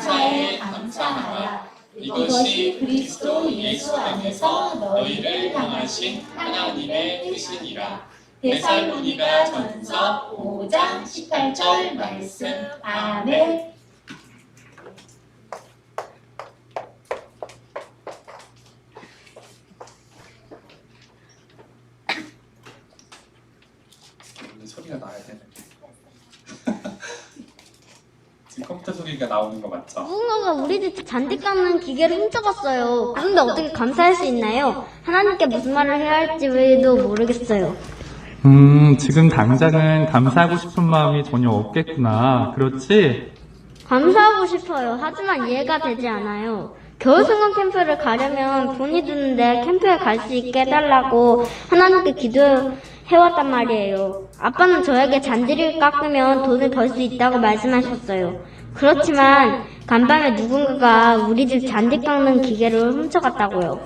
감사에 감사하라. 이것이 그리스도 예수 안에서 너희를 향하신 하나님의 뜻이니라. 데살로니가 전서 5장 18절 말씀. 아멘. 원래 소리가 나야 되는데. 지금 컴퓨터 소리가 나오는 거 맞죠? 누군가가 우리 집 잔디 깎는 기계를 훔쳐갔어요. 그런데 어떻게 감사할 수 있나요? 하나님께 무슨 말을 해야 할지도 모르겠어요. 음, 지금 당장은 감사하고 싶은 마음이 전혀 없겠구나. 그렇지? 감사하고 싶어요. 하지만 이해가 되지 않아요. 겨울승원 캠프를 가려면 돈이 드는데 캠프에 갈 수 있게 해달라고 하나님께 기도해왔단 말이에요. 아빠는 저에게 잔디를 깎으면 돈을 벌 수 있다고 말씀하셨어요. 그렇지만 간밤에 누군가가 우리 집 잔디 깎는 기계를 훔쳐갔다고요.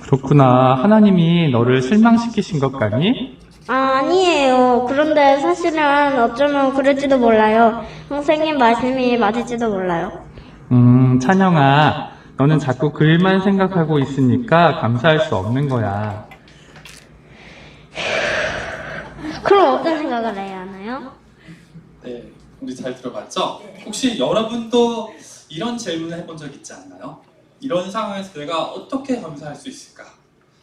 그렇구나. 하나님이 너를 실망시키신 것 같니? 아, 아니에요. 그런데 사실은 어쩌면 그럴지도 몰라요. 선생님 말씀이 맞을지도 몰라요. 음, 찬영아. 너는 자꾸 그 일만 생각하고 있으니까 감사할 수 없는 거야. 그럼 어떤 생각을 해야 하나요? 네, 우리 잘 들어봤죠? 혹시 여러분도 이런 질문을 해본 적 있지 않나요? 이런 상황에서 내가 어떻게 감사할 수 있을까?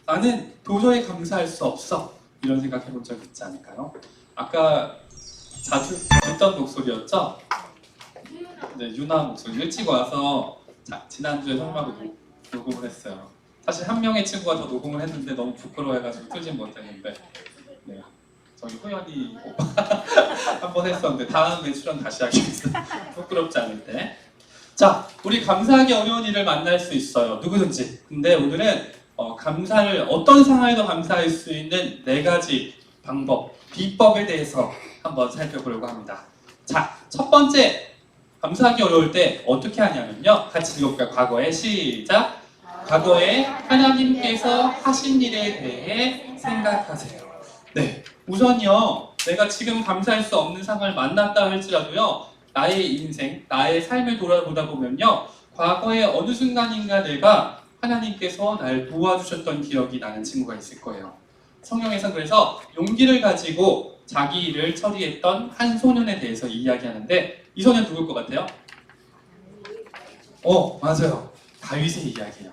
나는 도저히 감사할 수 없어. 이런 생각 해본 적 있지 않을까요? 아까 자주 듣던 목소리였죠? 네, 유나 목소리 일찍 와서 자, 지난주에 설마고 녹- 녹음을 했어요. 사실 한 명의 친구가 더 녹음을 했는데 너무 부끄러워해가지고 틀진 못했는데 네, 저희 호연이 오빠 한 번 했었는데 다음에 출연 다시 하겠습니다. 부끄럽지 않을 때. 자, 우리 감사하기 어려운 일을 만날 수 있어요. 누구든지. 근데 오늘은 어, 감사를 어떤 상황에도 감사할 수 있는 네 가지 방법, 비법에 대해서 한번 살펴보려고 합니다. 자, 첫 번째 감사하기 어려울 때 어떻게 하냐면요. 같이 읽어볼까요? 과거에 시작. 과거에 하나님께서 하신 일에 대해 생각하세요. 네, 우선요. 내가 지금 감사할 수 없는 상황을 만났다 할지라도요. 나의 인생, 나의 삶을 돌아보다 보면요. 과거에 어느 순간인가 내가 하나님께서 날 도와주셨던 기억이 나는 친구가 있을 거예요. 성경에서 그래서 용기를 가지고 자기 일을 처리했던 한 소년에 대해서 이야기하는데 이 소년 누굴 것 같아요? 어, 맞아요. 다윗의 이야기예요.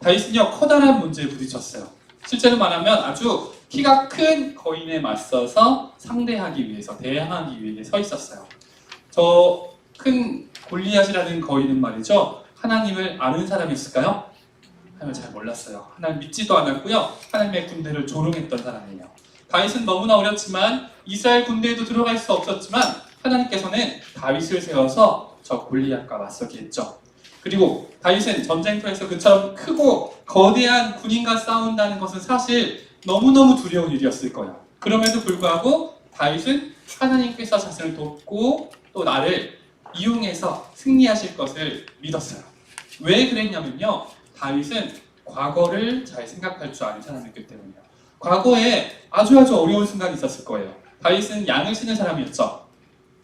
다윗은요 커다란 문제에 부딪혔어요. 실제로 말하면 아주 키가 큰 거인에 맞서서 상대하기 위해서 대항하기 위해 서 있었어요. 저 큰 골리앗이라는 거인은 말이죠 하나님을 아는 사람이었을까요? 하나님을 잘 몰랐어요. 하나님 믿지도 않았고요. 하나님의 군대를 조롱했던 사람이에요. 다윗은 너무나 어렸지만 이스라엘 군대에도 들어갈 수 없었지만 하나님께서는 다윗을 세워서 저 골리앗과 맞서게 했죠. 그리고 다윗은 전쟁터에서 그처럼 크고 거대한 군인과 싸운다는 것은 사실 너무너무 두려운 일이었을 거예요. 그럼에도 불구하고 다윗은 하나님께서 자신을 돕고 또 나를 이용해서 승리하실 것을 믿었어요. 왜 그랬냐면요. 다윗은 과거를 잘 생각할 줄 아는 사람이었기 때문이에요. 과거에 아주 아주 어려운 순간이 있었을 거예요. 다윗은 양을 치는 사람이었죠.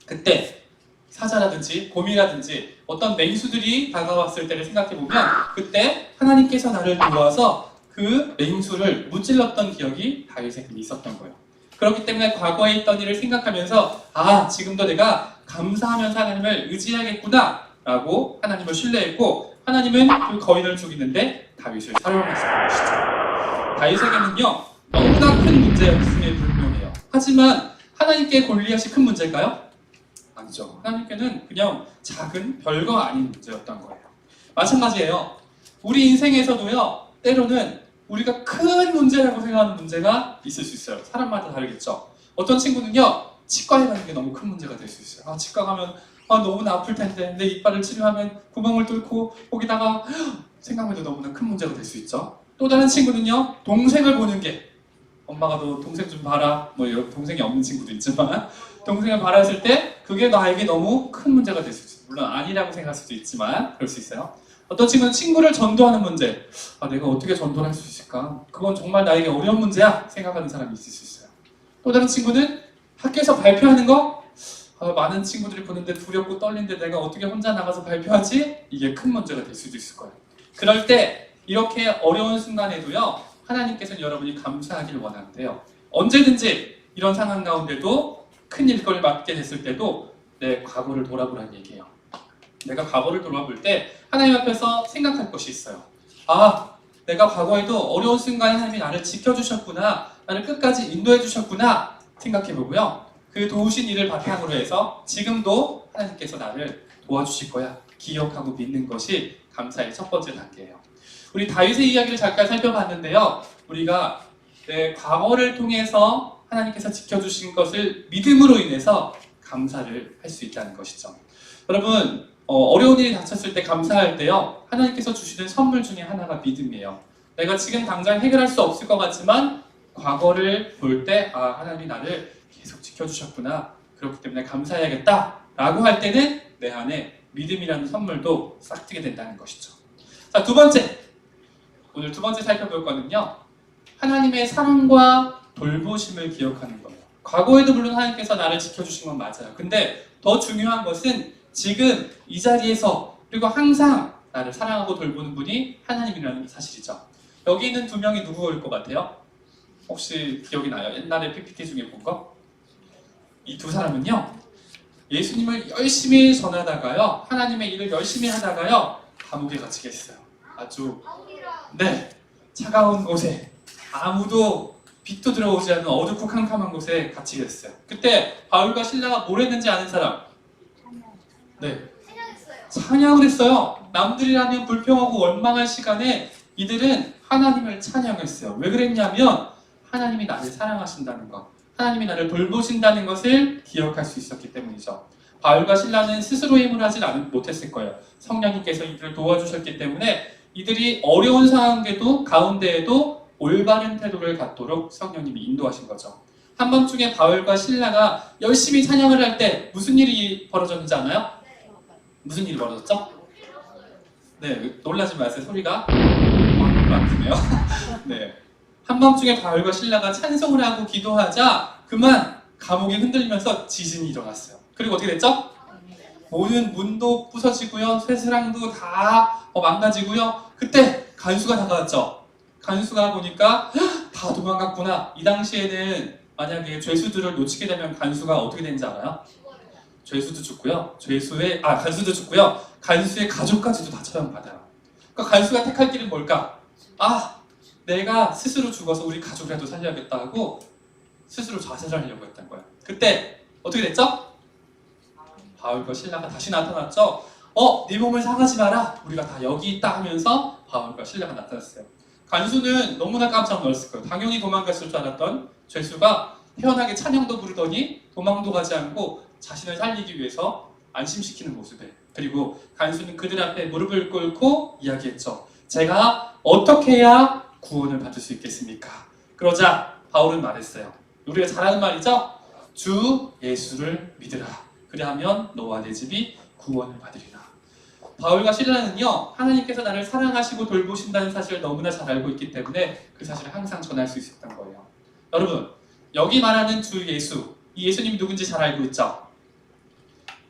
그때 사자라든지 곰이라든지 어떤 맹수들이 다가왔을 때를 생각해 보면 그때 하나님께서 나를 도와서 그 맹수를 무찔렀던 기억이 다윗에게 있었던 거예요. 그렇기 때문에 과거에 있던 일을 생각하면서 아 지금도 내가 감사하면서 하나님을 의지하겠구나 라고 하나님을 신뢰했고 하나님은 그 거인을 죽이는데 다윗을 사용하셨던 것이죠. 다윗에게는요 너무나 큰 문제였음에 불명해요. 하지만 하나님께 골리앗이 큰 문제일까요? 아니죠. 하나님께는 그냥 작은 별거 아닌 문제였던 거예요. 마찬가지예요. 우리 인생에서도요, 때로는 우리가 큰 문제라고 생각하는 문제가 있을 수 있어요. 사람마다 다르겠죠. 어떤 친구는요, 치과에 가는 게 너무 큰 문제가 될 수 있어요. 아, 치과 가면 아, 너무나 아플 텐데 내 이빨을 치료하면 구멍을 뚫고 거기다가 생각만 해도 너무나 큰 문제가 될 수 있죠. 또 다른 친구는요, 동생을 보는 게 엄마가 너 동생 좀 봐라. 뭐 동생이 없는 친구도 있지만 동생을 바라했을 때 그게 나에게 너무 큰 문제가 될 수 있어요. 물론 아니라고 생각할 수도 있지만 그럴 수 있어요. 어떤 친구는 친구를 전도하는 문제. 아, 내가 어떻게 전도를 할 수 있을까? 그건 정말 나에게 어려운 문제야. 생각하는 사람이 있을 수 있어요. 또 다른 친구는 학교에서 발표하는 거? 아, 많은 친구들이 보는데 두렵고 떨리는데 내가 어떻게 혼자 나가서 발표하지? 이게 큰 문제가 될 수도 있을 거예요. 그럴 때 이렇게 어려운 순간에도요 하나님께서는 여러분이 감사하길 원하는데요. 언제든지 이런 상황 가운데도 큰 일거리를 맡게 됐을 때도 내 과거를 돌아보라는 얘기예요. 내가 과거를 돌아볼 때 하나님 앞에서 생각할 것이 있어요. 아, 내가 과거에도 어려운 순간에 하나님이 나를 지켜주셨구나, 나를 끝까지 인도해 주셨구나 생각해 보고요. 그 도우신 일을 바탕으로 해서 지금도 하나님께서 나를 도와주실 거야 기억하고 믿는 것이 감사의 첫 번째 단계예요. 우리 다윗의 이야기를 잠깐 살펴봤는데요. 우리가 내 과거를 통해서 하나님께서 지켜주신 것을 믿음으로 인해서 감사를 할 수 있다는 것이죠. 여러분 어, 려운 일이 닥쳤을 때 감사할 때요 하나님께서 주시는 선물 중에 하나가 믿음이에요. 내가 지금 당장 해결할 수 없을 것 같지만 과거를 볼 때 아 하나님이 나를 계속 지켜주셨구나 그렇기 때문에 감사해야겠다 라고 할 때는 내 안에 믿음이라는 선물도 싹트게 된다는 것이죠. 자 두 번째 오늘 두 번째 살펴볼 거는요 하나님의 사랑과 돌보심을 기억하는 거예요. 과거에도 물론 하나님께서 나를 지켜주신 건 맞아요. 근데 더 중요한 것은 지금 이 자리에서 그리고 항상 나를 사랑하고 돌보는 분이 하나님이라는 사실이죠. 여기 있는 두 명이 누구일 것 같아요? 혹시 기억이 나요? 옛날에 PPT 중에 본 거? 이 두 사람은요. 예수님을 열심히 전하다가요. 하나님의 일을 열심히 하다가요. 감옥에 갇히게 했어요. 아주 네 차가운 곳에 아무도 빛도 들어오지 않는 어둡고 캄캄한 곳에 갇히게 됐어요. 그때 바울과 신라가 뭘 했는지 아는 사람? 네. 찬양을 했어요. 남들이라면 불평하고 원망할 시간에 이들은 하나님을 찬양했어요. 왜 그랬냐면 하나님이 나를 사랑하신다는 것, 하나님이 나를 돌보신다는 것을 기억할 수 있었기 때문이죠. 바울과 신라는 스스로 힘을 하지 않- 못했을 거예요. 성령님께서 이들을 도와주셨기 때문에 이들이 어려운 상황에도 가운데에도 올바른 태도를 갖도록 성령님이 인도하신 거죠. 한밤중에 바울과 신라가 열심히 찬양을 할 때 무슨 일이 벌어졌는지 아나요? 무슨 일이 벌어졌죠? 네, 놀라지 마세요. 소리가 안 크네요. 네. 한밤중에 바울과 신라가 찬송을 하고 기도하자 그만 감옥이 흔들리면서 지진이 일어났어요. 그리고 어떻게 됐죠? 모든 문도 부서지고요, 쇠스랑도 다 어, 망가지고요. 그때 간수가 다가왔죠. 간수가 보니까 "헉, 다 도망갔구나. 이 당시에는 만약에 죄수들을 놓치게 되면 간수가 어떻게 되는지 알아요? 죄수도 죽고요. 죄수의 아 간수도 죽고요. 간수의 가족까지도 다 처형받아요. 그러니까 간수가 택할 길은 뭘까? 아 내가 스스로 죽어서 우리 가족이라도 살려야겠다 하고 스스로 자살을 하려고 했던 거예요. 그때 어떻게 됐죠? 바울과 신라가 다시 나타났죠. 어, 네 몸을 상하지 마라. 우리가 다 여기 있다 하면서 바울과 신라가 나타났어요. 간수는 너무나 깜짝 놀랐을 거예요. 당연히 도망갔을 줄 알았던 죄수가 태연하게 찬양도 부르더니 도망도 가지 않고 자신을 살리기 위해서 안심시키는 모습에 그리고 간수는 그들 앞에 무릎을 꿇고 이야기했죠. 제가 어떻게 해야 구원을 받을 수 있겠습니까? 그러자 바울은 말했어요. 우리가 잘 아는 말이죠. 주 예수를 믿으라. 그리하면 너와 내 집이 구원을 받으리라. 바울과 신라는요 하나님께서 나를 사랑하시고 돌보신다는 사실을 너무나 잘 알고 있기 때문에 그 사실을 항상 전할 수 있었던 거예요. 여러분 여기 말하는 주 예수 이 예수님이 누군지 잘 알고 있죠.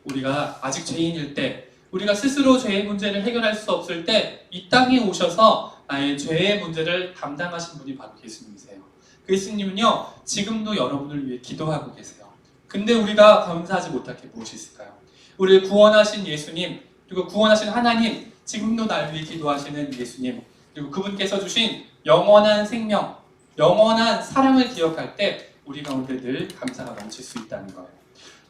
우리가 아직 죄인일 때 우리가 스스로 죄의 문제를 해결할 수 없을 때 이 땅에 오셔서 나의 죄의 문제를 담당하신 분이 바로 예수님이세요. 그 예수님은요 지금도 여러분을 위해 기도하고 계세요. 근데 우리가 감사하지 못할 게 무엇이 있을까요? 우리를 구원하신 예수님 그리고 구원하신 하나님 지금도 날 위해 기도하시는 예수님 그리고 그분께서 주신 영원한 생명 영원한 사랑을 기억할 때 우리 가운데 늘 감사가 넘칠 수 있다는 거예요.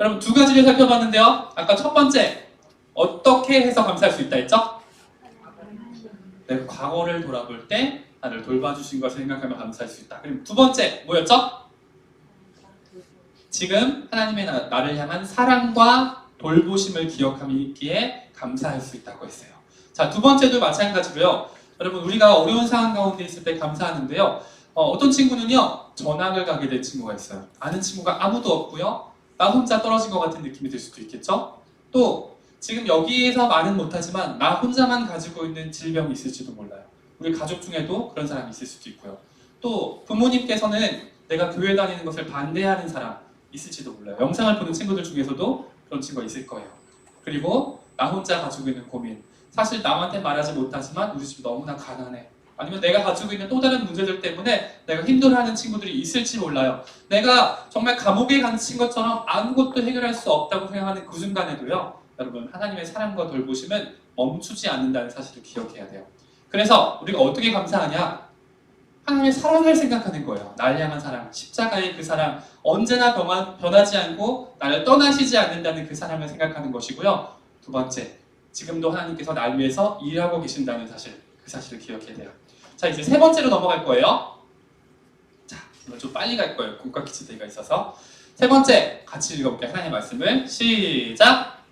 여러분 두 가지를 살펴봤는데요. 아까 첫 번째 어떻게 해서 감사할 수 있다 했죠? 내 과거를 돌아볼 때 나를 돌봐주신 것을 생각하며 감사할 수 있다. 그럼 두 번째 뭐였죠? 지금 하나님의 나, 나를 향한 사랑과 돌보심을 기억하기에 감사할 수 있다고 했어요. 자, 두 번째도 마찬가지로요. 여러분, 우리가 어려운 상황 가운데 있을 때 감사하는데요. 어, 떤 친구는요, 전학을 가게 된 친구가 있어요. 아는 친구가 아무도 없고요. 나 혼자 떨어진 것 같은 느낌이 들 수도 있겠죠? 또, 지금 여기에서 말은 못하지만, 나 혼자만 가지고 있는 질병이 있을지도 몰라요. 우리 가족 중에도 그런 사람이 있을 수도 있고요. 또, 부모님께서는 내가 교회 다니는 것을 반대하는 사람, 있을지도 몰라요. 영상을 보는 친구들 중에서도 그런 친구가 있을 거예요. 그리고 나 혼자 가지고 있는 고민. 사실 남한테 말하지 못하지만 우리 집 너무나 가난해. 아니면 내가 가지고 있는 또 다른 문제들 때문에 내가 힘들어하는 친구들이 있을지 몰라요. 내가 정말 감옥에 갇힌 것처럼 아무것도 해결할 수 없다고 생각하는 그 순간에도요. 여러분 하나님의 사랑과 돌보심은 멈추지 않는다는 사실을 기억해야 돼요. 그래서 우리가 어떻게 감사하냐? 하나님의 사랑을 생각하는 거예요. 날 향한 사랑, 십자가의 그 사랑, 언제나 변하, 변하지 않고 나를 떠나시지 않는다는 그 사랑을 생각하는 것이고요. 두 번째, 지금도 하나님께서 날 위해서 일하고 계신다는 사실, 그 사실을 기억해야 돼요. 자, 이제 세 번째로 넘어갈 거예요. 자, 좀 빨리 갈 거예요. 국가 퀴즈대가 있어서. 세 번째, 같이 읽어볼게요. 하나님의 말씀을. 시작!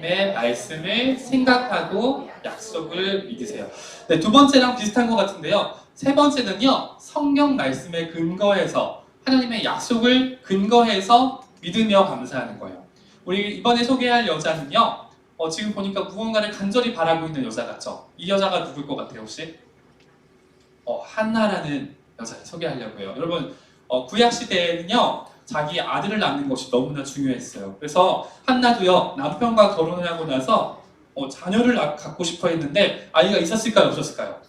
내 말씀을 생각하고 약속을 믿으세요. 네, 두 번째랑 비슷한 것 같은데요. 세 번째는요, 성경 말씀에 근거해서 하나님의 약속을 근거해서 믿으며 감사하는 거예요. 우리 이번에 소개할 여자는요, 어, 지금 보니까 무언가를 간절히 바라고 있는 여자 같죠? 이 여자가 누굴 것 같아요, 혹시? 어, 한나라는 여자를 소개하려고 해요. 여러분, 어, 구약 시대에는요, 자기 아들을 낳는 것이 너무나 중요했어요. 그래서 한나도요, 남편과 결혼을 하고 나서 어, 자녀를 낳- 갖고 싶어 했는데 아이가 있었을까요, 없었을까요?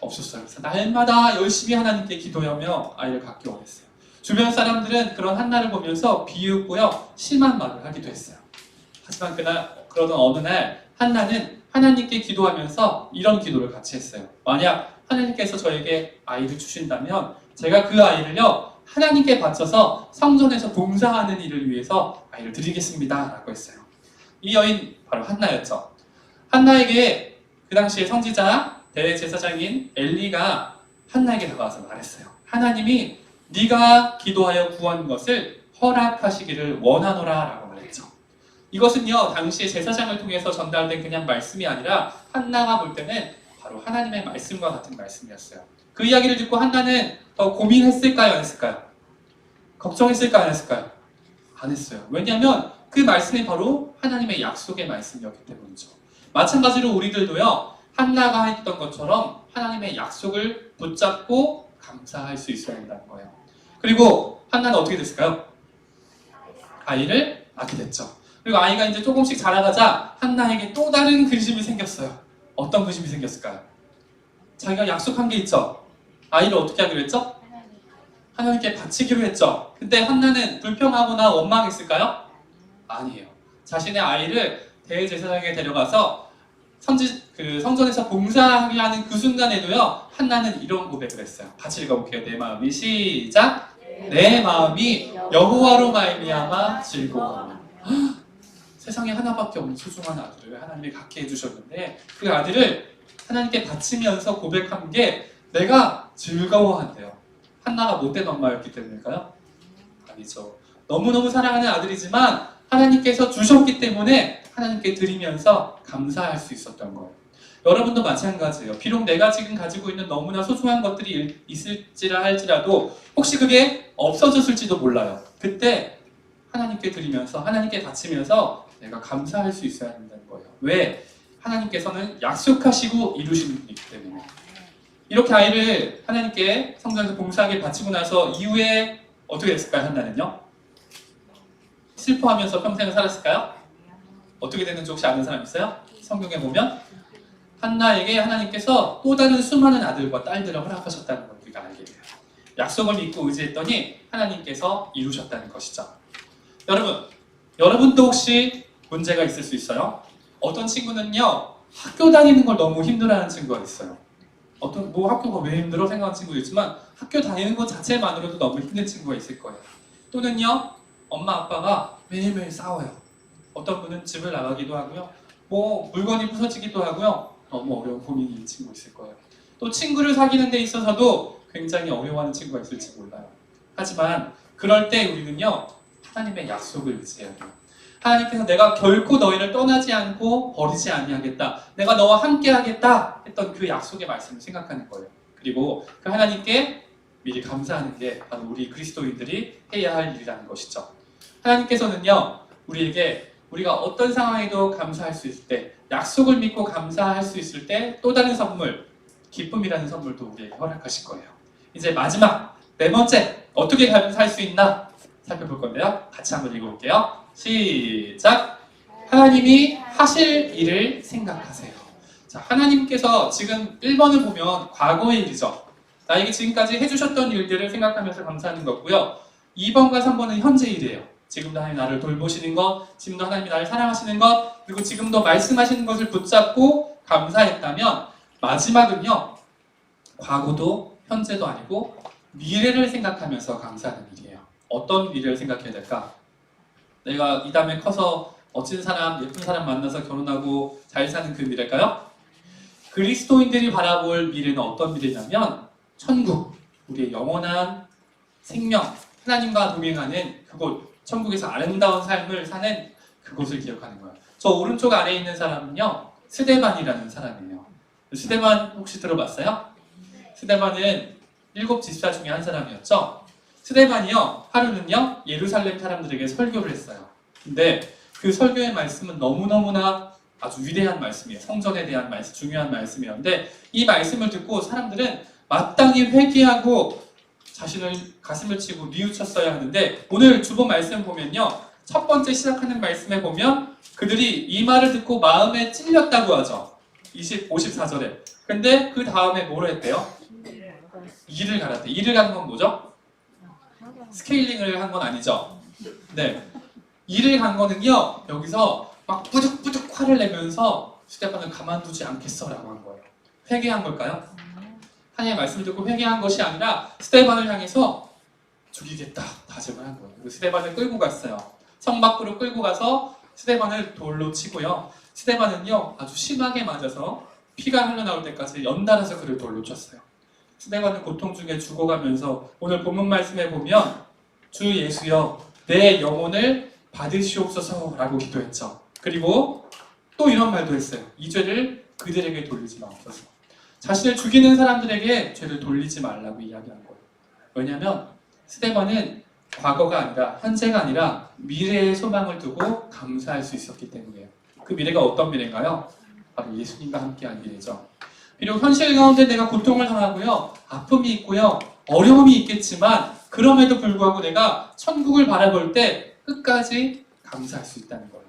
없었어요. 그래서 날마다 열심히 하나님께 기도하며 아이를 갖기 원했어요. 주변 사람들은 그런 한나를 보면서 비웃고요, 심한 말을 하기도 했어요. 하지만 그날 그러던 어느 날 한나는 하나님께 기도하면서 이런 기도를 같이 했어요. 만약 하나님께서 저에게 아이를 주신다면 제가 그 아이를요 하나님께 바쳐서 성전에서 봉사하는 일을 위해서 아이를 드리겠습니다 라고 했어요. 이 여인 바로 한나였죠. 한나에게 그 당시에 성지자 대제사장인 엘리가 한나에게 다가와서 말했어요. 하나님이 네가 기도하여 구한 것을 허락하시기를 원하노라 라고 말했죠. 이것은요 당시에 제사장을 통해서 전달된 그냥 말씀이 아니라 한나가 볼 때는 바로 하나님의 말씀과 같은 말씀이었어요. 그 이야기를 듣고 한나는 더 고민했을까요, 안 했을까요? 걱정했을까요, 안 했을까요? 안 했어요. 왜냐하면 그 말씀이 바로 하나님의 약속의 말씀이었기 때문이죠. 마찬가지로 우리들도요 한나가 했던 것처럼 하나님의 약속을 붙잡고 감사할 수 있어야 한다는 거예요. 그리고 한나는 어떻게 됐을까요? 아이를 낳게 됐죠. 그리고 아이가 이제 조금씩 자라가자 한나에게 또 다른 근심이 생겼어요. 어떤 근심이 생겼을까요? 자기가 약속한 게 있죠. 아이를 어떻게 하기로 했죠? 하나님께 바치기로 했죠. 근데 한나는 불평하거나 원망했을까요? 아니에요. 자신의 아이를 대제사장에게 데려가서 성지 그 성전에서 봉사하게 하는 그 순간에도요 한나는 이런 고백을 했어요. 같이 읽어볼게요. 내 마음이 시작. 내 마음이 여호와로 말미암아 즐거워. 세상에 하나밖에 없는 소중한 아들을 하나님이 갖게 해주셨는데 그 아들을 하나님께 바치면서 고백한 게 내가 즐거워한대요. 한나가 못된 엄마였기 때문일까요? 아니죠. 너무너무 사랑하는 아들이지만 하나님께서 주셨기 때문에 하나님께 드리면서 감사할 수 있었던 거예요. 여러분도 마찬가지예요. 비록 내가 지금 가지고 있는 너무나 소중한 것들이 있을지라 할지라도 혹시 그게 없어졌을지도 몰라요. 그때 하나님께 드리면서 하나님께 바치면서 내가 감사할 수 있어야 한다는 거예요. 왜? 하나님께서는 약속하시고 이루시는 분이기 때문에. 이렇게 아이를 하나님께 성전에서 봉사하게 바치고 나서 이후에 어떻게 됐을까요? 한나는요? 슬퍼하면서 평생을 살았을까요? 어떻게 됐는지 혹시 아는 사람 있어요? 성경에 보면 한나에게 하나님께서 또 다른 수많은 아들과 딸들을 허락하셨다는 걸 우리가 알게 돼요. 약속을 믿고 의지했더니 하나님께서 이루셨다는 것이죠. 여러분, 여러분도 혹시 문제가 있을 수 있어요? 어떤 친구는요, 학교 다니는 걸 너무 힘들어하는 친구가 있어요. 어떤 뭐 학교가 왜 힘들어 생각하는 친구도 있지만 학교 다니는 것 자체만으로도 너무 힘든 친구가 있을 거예요. 또는요, 엄마 아빠가 매일매일 싸워요. 어떤 분은 집을 나가기도 하고요. 뭐 물건이 부서지기도 하고요. 너무 어려운 고민이 있는 친구 있을 거예요. 또 친구를 사귀는 데 있어서도 굉장히 어려워하는 친구가 있을지 몰라요. 하지만 그럴 때 우리는요 하나님의 약속을 의지해야 돼요. 하나님께서 내가 결코 너희를 떠나지 않고 버리지 아니하겠다. 내가 너와 함께 하겠다 했던 그 약속의 말씀을 생각하는 거예요. 그리고 그 하나님께 미리 감사하는 게 바로 우리 그리스도인들이 해야 할 일이라는 것이죠. 하나님께서는요 우리에게 우리가 어떤 상황에도 감사할 수 있을 때, 약속을 믿고 감사할 수 있을 때 또 다른 선물, 기쁨이라는 선물도 우리에게 허락하실 거예요. 이제 마지막 네 번째 어떻게 감사할 수 있나? 살펴볼 건데요. 같이 한번 읽어볼게요. 시작. 하나님이 하실 일을 생각하세요. 자, 하나님께서 지금 1번을 보면 과거의 일이죠. 나에게 지금까지 해주셨던 일들을 생각하면서 감사하는 거고요. 2번과 3번은 현재 일이에요. 지금도 하나님 나를 돌보시는 것, 지금도 하나님이 나를 사랑하시는 것, 그리고 지금도 말씀하시는 것을 붙잡고 감사했다면 마지막은요. 과거도 현재도 아니고 미래를 생각하면서 감사하는 일이에요. 어떤 미래를 생각해야 될까? 내가 이 다음에 커서 멋진 사람, 예쁜 사람 만나서 결혼하고 잘 사는 그 미래일까요? 그리스도인들이 바라볼 미래는 어떤 미래냐면 천국, 우리의 영원한 생명, 하나님과 동행하는 그곳, 천국에서 아름다운 삶을 사는 그곳을 기억하는 거예요. 저 오른쪽 아래에 있는 사람은요, 스데반이라는 사람이에요. 스데반 혹시 들어봤어요? 스데반은 일곱 집사 중에 한 사람이었죠. 스데반이요, 하루는요, 예루살렘 사람들에게 설교를 했어요. 근데 그 설교의 말씀은 너무너무나 아주 위대한 말씀이에요. 성전에 대한 말씀, 중요한 말씀이었는데 이 말씀을 듣고 사람들은 마땅히 회개하고 자신을 가슴을 치고 뉘우쳤어야 하는데 오늘 주본 말씀 보면요. 첫 번째 시작하는 말씀에 보면 그들이 이 말을 듣고 마음에 찔렸다고 하죠. 20, 54절에. 근데 그 다음에 뭐로 했대요? 일을 갈았대. 일을 가는 건 뭐죠? 스케일링을 한 건 아니죠. 네. 일을 간 거는요. 여기서 막 뿌득뿌득 화를 내면서 스테판을 가만두지 않겠어라고 한 거예요. 회개한 걸까요? 하나님의 말씀을 듣고 회개한 것이 아니라 스테반을 향해서 죽이겠다 다짐을 한 거예요. 그리고 스테반을 끌고 갔어요. 성 밖으로 끌고 가서 스테반을 돌로 치고요. 스테반은요 아주 심하게 맞아서 피가 흘러나올 때까지 연달아서 그를 돌로 쳤어요. 스테반은 고통 중에 죽어가면서 오늘 본문 말씀에 보면 주 예수여 내 영혼을 받으시옵소서 라고 기도했죠. 그리고 또 이런 말도 했어요. 이 죄를 그들에게 돌리지 마옵소서. 자신을 죽이는 사람들에게 죄를 돌리지 말라고 이야기한 거예요. 왜냐하면 스테반은 과거가 아니라 현재가 아니라 미래의 소망을 두고 감사할 수 있었기 때문이에요. 그 미래가 어떤 미래인가요? 바로 예수님과 함께한 미래죠. 비록 현실 가운데 내가 고통을 당하고요, 아픔이 있고요, 어려움이 있겠지만 그럼에도 불구하고 내가 천국을 바라볼 때 끝까지 감사할 수 있다는 거예요.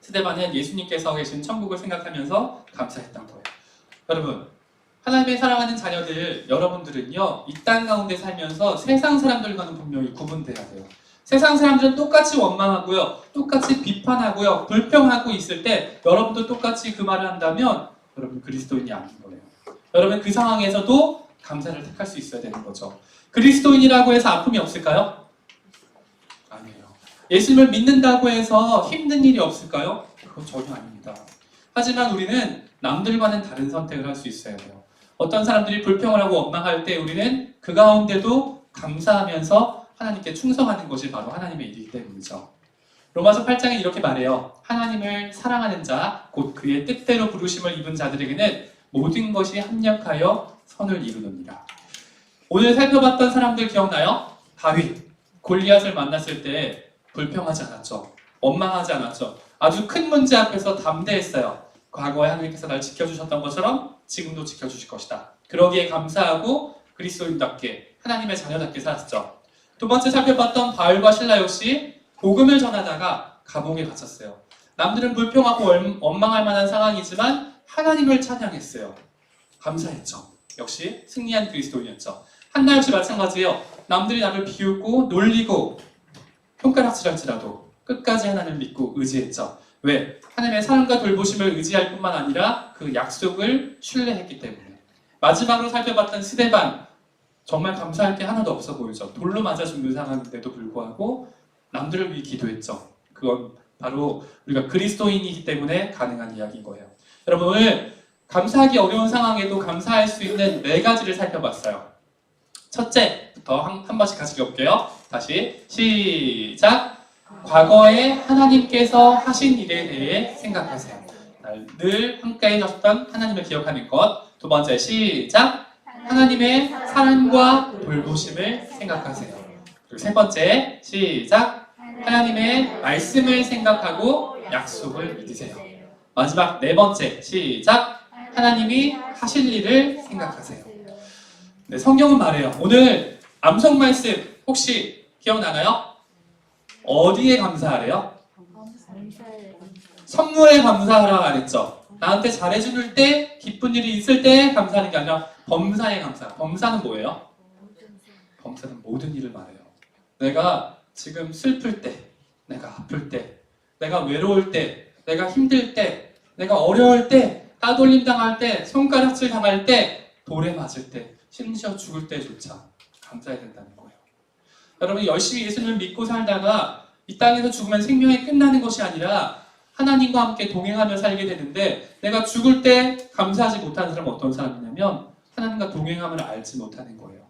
스데반은 예수님께서 계신 천국을 생각하면서 감사했던 거예요. 여러분, 하나님의 사랑하는 자녀들, 여러분들은요, 이 땅 가운데 살면서 세상 사람들과는 분명히 구분돼야 돼요. 세상 사람들은 똑같이 원망하고요, 똑같이 비판하고요, 불평하고 있을 때 여러분도 똑같이 그 말을 한다면 여러분 그리스도인이 아닌 거예요. 여러분 그 상황에서도 감사를 택할 수 있어야 되는 거죠. 그리스도인이라고 해서 아픔이 없을까요? 아니에요. 예수님을 믿는다고 해서 힘든 일이 없을까요? 그건 전혀 아닙니다. 하지만 우리는 남들과는 다른 선택을 할 수 있어야 돼요. 어떤 사람들이 불평을 하고 원망할 때 우리는 그 가운데도 감사하면서 하나님께 충성하는 것이 바로 하나님의 일이기 때문이죠. 로마서 8장에 이렇게 말해요. 하나님을 사랑하는 자, 곧 그의 뜻대로 부르심을 입은 자들에게는 모든 것이 합력하여 선을 이루느니라. 오늘 살펴봤던 사람들 기억나요? 다윗, 골리앗을 만났을 때 불평하지 않았죠. 원망하지 않았죠. 아주 큰 문제 앞에서 담대했어요. 과거에 하나님께서 날 지켜주셨던 것처럼 지금도 지켜주실 것이다. 그러기에 감사하고 그리스도인답게 하나님의 자녀답게 살았죠. 두 번째 살펴봤던 바울과 신라 역시 복음을 전하다가 감옥에 갇혔어요. 남들은 불평하고 원- 원망할 만한 상황이지만 하나님을 찬양했어요. 감사했죠. 역시 승리한 그리스도인이었죠. 한나 역시 마찬가지예요. 남들이 나를 비웃고 놀리고 손가락질할지라도 끝까지 하나님을 믿고 의지했죠. 왜? 하나님의 사랑과 돌보심을 의지할 뿐만 아니라 그 약속을 신뢰했기 때문에. 마지막으로 살펴봤던 스데반 정말 감사할 게 하나도 없어 보이죠. 돌로 맞아 죽는 상황인데도 불구하고 남들을 위해 기도했죠. 그건 바로 우리가 그리스도인이기 때문에 가능한 이야기인 거예요. 여러분 오늘 감사하기 어려운 상황에도 감사할 수 있는 네 가지를 살펴봤어요. 첫째부터 한, 한 번씩 같이 읽어볼게요. 다시 시작. 과거에 하나님께서 하신 일에 대해 생각하세요. 늘 함께 해주셨던 하나님을 기억하는 것. 두 번째 시작. 하나님의 사랑과 돌보심을 생각하세요. 그리고 세 번째 시작. 하나님의 말씀을 생각하고 약속을 믿으세요. 마지막 네 번째 시작. 하나님이 하실 일을 생각하세요. 네, 성경은 말해요. 오늘 암송 말씀 혹시 기억나나요? 어디에 감사하래요? 선물에 감사하라 그랬죠. 나한테 잘해줄 때, 기쁜 일이 있을 때 감사하는 게 아니라 범사에 감사. 범사는 뭐예요? 범사는 모든 일을 말해요. 내가 지금 슬플 때, 내가 아플 때, 내가 외로울 때, 내가 힘들 때, 내가 어려울 때, 따돌림 당할 때, 손가락질 당할 때, 돌에 맞을 때, 심지어 죽을 때조차 감사해야 된다는 거예요. 여러분 열심히 예수님을 믿고 살다가 이 땅에서 죽으면 생명이 끝나는 것이 아니라 하나님과 함께 동행하며 살게 되는데 내가 죽을 때 감사하지 못하는 사람은 어떤 사람이냐면 하나님과 동행함을 알지 못하는 거예요.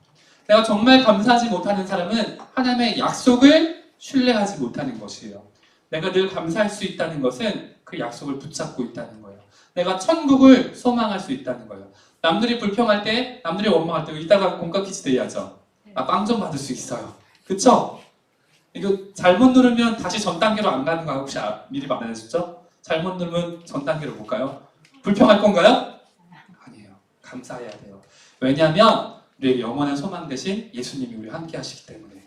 내가 정말 감사하지 못하는 사람은 하나님의 약속을 신뢰하지 못하는 것이에요. 내가 늘 감사할 수 있다는 것은 그 약속을 붙잡고 있다는 거예요. 내가 천국을 소망할 수 있다는 거예요. 남들이 불평할 때, 남들이 원망할 때 이따가 공과 퀴즈 돼야죠. 아, 빵 좀 받을 수 있어요. 그쵸? 이거 잘못 누르면 다시 전 단계로 안 가는 거 혹시 아- 미리 말해주죠? 잘못 누르면 전 단계로 못 가요? 불평할 건가요? 아니에요. 감사해야 돼요. 왜냐하면 우리의 영원한 소망 대신 예수님이 우리 함께 하시기 때문에.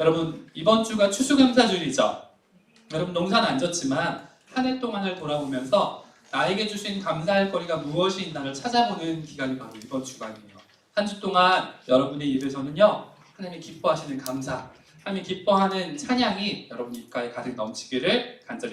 여러분 이번 주가 추수감사주일이죠. 여러분 농사는 안 졌지만 한 해 동안을 돌아보면서 나에게 주신 감사할 거리가 무엇이 있나를 찾아보는 기간이 바로 이번 주간이에요. 한 주 동안 여러분의 입에서는요 하나님이 기뻐하시는 감사, 하나님이 기뻐하는 찬양이 여러분 입가에 가득 넘치기를 간절히